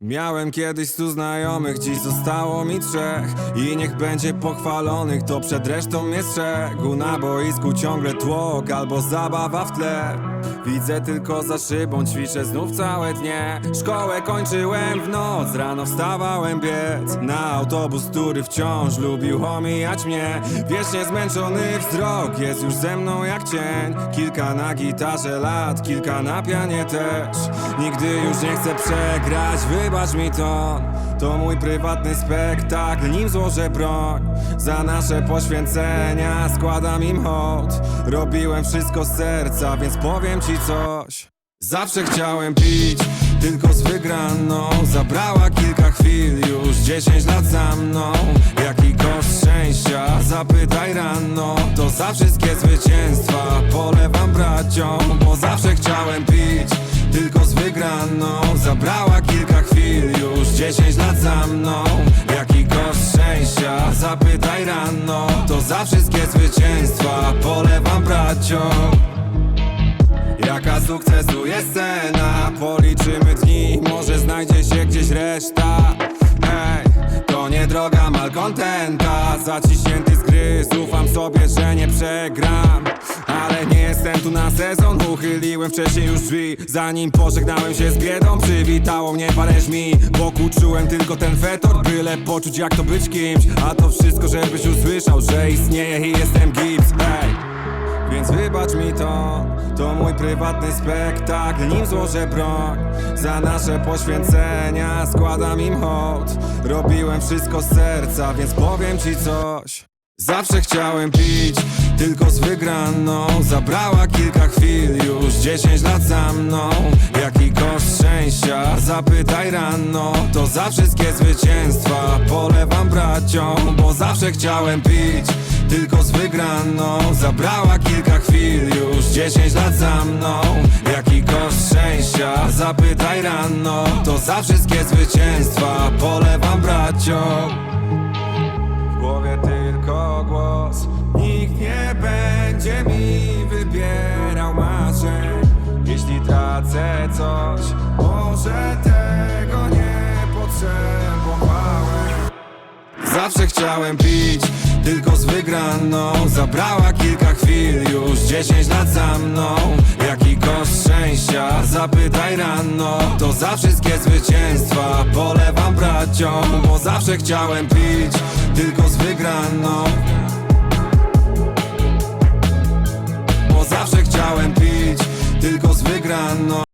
Miałem kiedyś stu znajomych, dziś zostało mi trzech. I niech będzie pochwalonych, to przed resztą mnie strzegł. Na boisku ciągle tłok albo zabawa w tle. Widzę tylko za szybą, ćwiczę znów całe dnie. Szkołę kończyłem w noc, rano wstawałem biec. Na autobus, który wciąż lubił omijać mnie. Wiecznie zmęczony wzrok jest już ze mną jak cień. Kilka na gitarze lat, kilka na pianie też. Nigdy już nie chcę przegrać, wybacz mi to To mój prywatny spektakl, nim złożę broń Za nasze poświęcenia. Składam im hołd Robiłem wszystko z serca, więc powiem ci coś. Zawsze chciałem pić, tylko z wygraną. Zabrała kilka chwil, już 10 lat za mną. Jaki koszt szczęścia, zapytaj rano. To za wszystkie zwycięstwa polewam braciom Bo zawsze chciałem pić, tylko z wygraną. Zabrała kilka 10 lat za mną Jaki koszt szczęścia, zapytaj rano To za wszystkie zwycięstwa polewam braciom. Jaka sukcesu jest cena? Policzymy dni, może znajdzie się gdzieś reszta. Ej, to nie droga malkontenta. Zaciśnięty z gry, ufam sobie, że nie przegram Ale nie jestem tu na sezon, uchyliłem wcześniej już drzwi. Zanim pożegnałem się z biedą, przywitało mnie parę żmi Wokół czułem tylko ten fetor, byle poczuć jak to być kimś. A to wszystko, żebyś usłyszał, że istnieje i jestem gips. Ej! Więc wybacz mi to, to mój prywatny spektakl. Nim złożę broń za nasze poświęcenia Składam im hołd, robiłem wszystko z serca Więc powiem ci coś. Zawsze chciałem pić, tylko z wygraną Zabrała kilka chwil, już. 10 lat za mną Jaki koszt szczęścia, zapytaj rano To za wszystkie zwycięstwa. Polewam braciom Bo zawsze chciałem pić, tylko z wygraną Zabrała kilka chwil, już. 10 lat za mną Jaki koszt szczęścia, zapytaj rano To za wszystkie zwycięstwa. Polewam braciom tracę coś. Może tego nie potrzebowałem. Zawsze chciałem pić, tylko z wygraną. Zabrała kilka chwil, już 10 lat za mną. Jaki koszt szczęścia, zapytaj rano. To za wszystkie zwycięstwa polewam braciom Bo zawsze chciałem pić, tylko z wygraną. Bo zawsze chciałem pić, tylko z wygraną